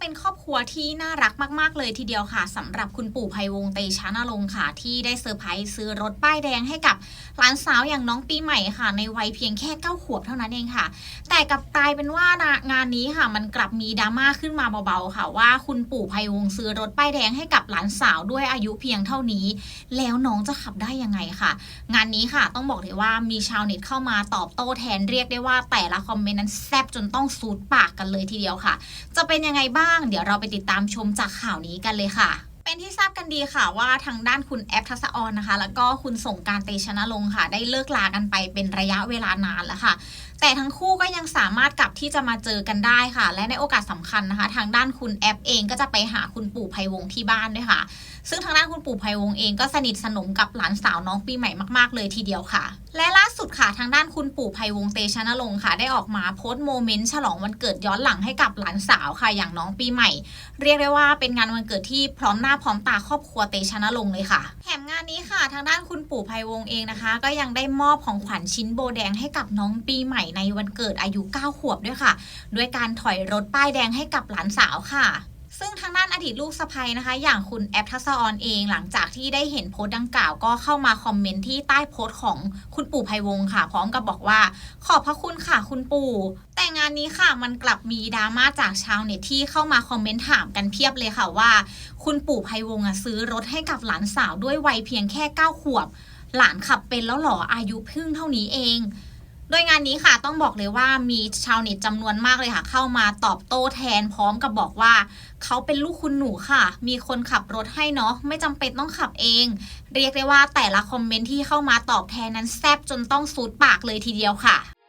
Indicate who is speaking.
Speaker 1: เป็นครอบครัวที่น่ารักมากๆเลยทีเดียวค่ะสำหรับคุณปู่ไพวงเตชะนรงค่ะ ที่ได้เซอร์ไพรส์ซื้อรถป้ายแดงให้กับหลานสาวอย่างน้องปีใหม่ค่ะ ในวัยเพียงแค่9ขวบเท่านั้นเองค่ะ แต่กลับกลายเป็นว่างานนี้ค่ะ มันกลับมีดราม่าขึ้นมาเบาๆค่ะ ว่าคุณปู่ไพวงซื้อรถป้ายแดงให้กับหลานสาวด้วยอายุเพียงเท่านี้ แล้วน้องจะขับได้ยังไงค่ะ งานนี้ค่ะ ต้องบอกเลยว่ามีชาวเน็ตเข้ามาตอบโต้แทนเรียกได้ว่าแต่ละคอมเมนต์นั้นแซบจนต้องซูดปากกันเลยทีเดียวค่ะ จะเป็นยังไงบ้างเดี๋ยวเราไปติดตามชมจากข่าวนี้กันเลยค่ะเป็นที่ทราบกันดีค่ะว่าทางด้านคุณแอฟทัศออนนะคะ แล้วก็คุณสงการเตชะนรงค่ะ ได้เลิกลากันไปเป็นระยะเวลานานแล้วค่ะ แต่ทั้งคู่ก็ยังสามารถกลับที่จะมาเจอกันได้ค่ะ และในโอกาสสำคัญนะคะ ทางด้านคุณแอฟเองก็จะไปหาคุณปู่ไพวงศ์ที่บ้านด้วยค่ะ ซึ่งทางด้านคุณปู่ไพวงศ์เองก็สนิทสนมกับหลานสาวน้องปีใหม่มาก ๆ เลยทีเดียวค่ะ และล่าสุดค่ะทางด้านคุณปู่ไพวงเตชะนรงค์ค่ะ ได้ออกมาโพสต์โมเมนต์ฉลองวันเกิดย้อนหลังให้กับหลานสาวค่ะอย่างน้องปีใหม่ เรียกได้ว่าเป็นงานวันเกิดที่พร้อมหน้าพร้อมตาครอบครัวเตชะนรงค์เลยค่ะแถมงานนี้ค่ะ ทางด้านคุณปู่ไพวงเองนะคะ ก็ยังได้มอบของขวัญชิ้นโบแดงให้กับน้องปีใหม่ในวันเกิดอายุ 9 ขวบด้วยค่ะ ด้วยการถอยรถป้ายแดงให้กับหลานสาวค่ะ ซึ่งทางด้านอดีตลูกสะใภ้นะคะ อย่างคุณแอปทัศออนเองหลังจากที่ได้เห็นโพสต์ดังกล่าวก็เข้ามาคอมเมนต์ที่ใต้โพสต์ของคุณปู่ไพวงค่ะ พร้อมกับบอกว่า ขอบพระคุณค่ะคุณปู่ แต่งานนี้ค่ะมันกลับมีดราม่าจากชาวเน็ตที่เข้ามาคอมเมนต์ถามกันเพียบเลยค่ะว่า คุณปู่ไพวงอะซื้อรถให้กับหลานสาวด้วยวัยเพียงแค่ 9 ขวบ หลานขับเป็นแล้วหรออายุเพิ่งเท่านี้เอง โดยงานนี้ค่ะต้องบอกเลยว่ามีชาวเน็ตจำนวนมากเลยค่ะ เข้ามาตอบโต้แทนพร้อมกับบอกว่า เขาเป็นลูกคุณหนูค่ะ มีคนขับรถให้เนาะไม่จำเป็นต้องขับเอง เรียกได้ว่าแต่ละคอมเมนต์ที่เข้ามาตอบแทนนั้นแซบจนต้องซูดปากเลยทีเดียวค่ะ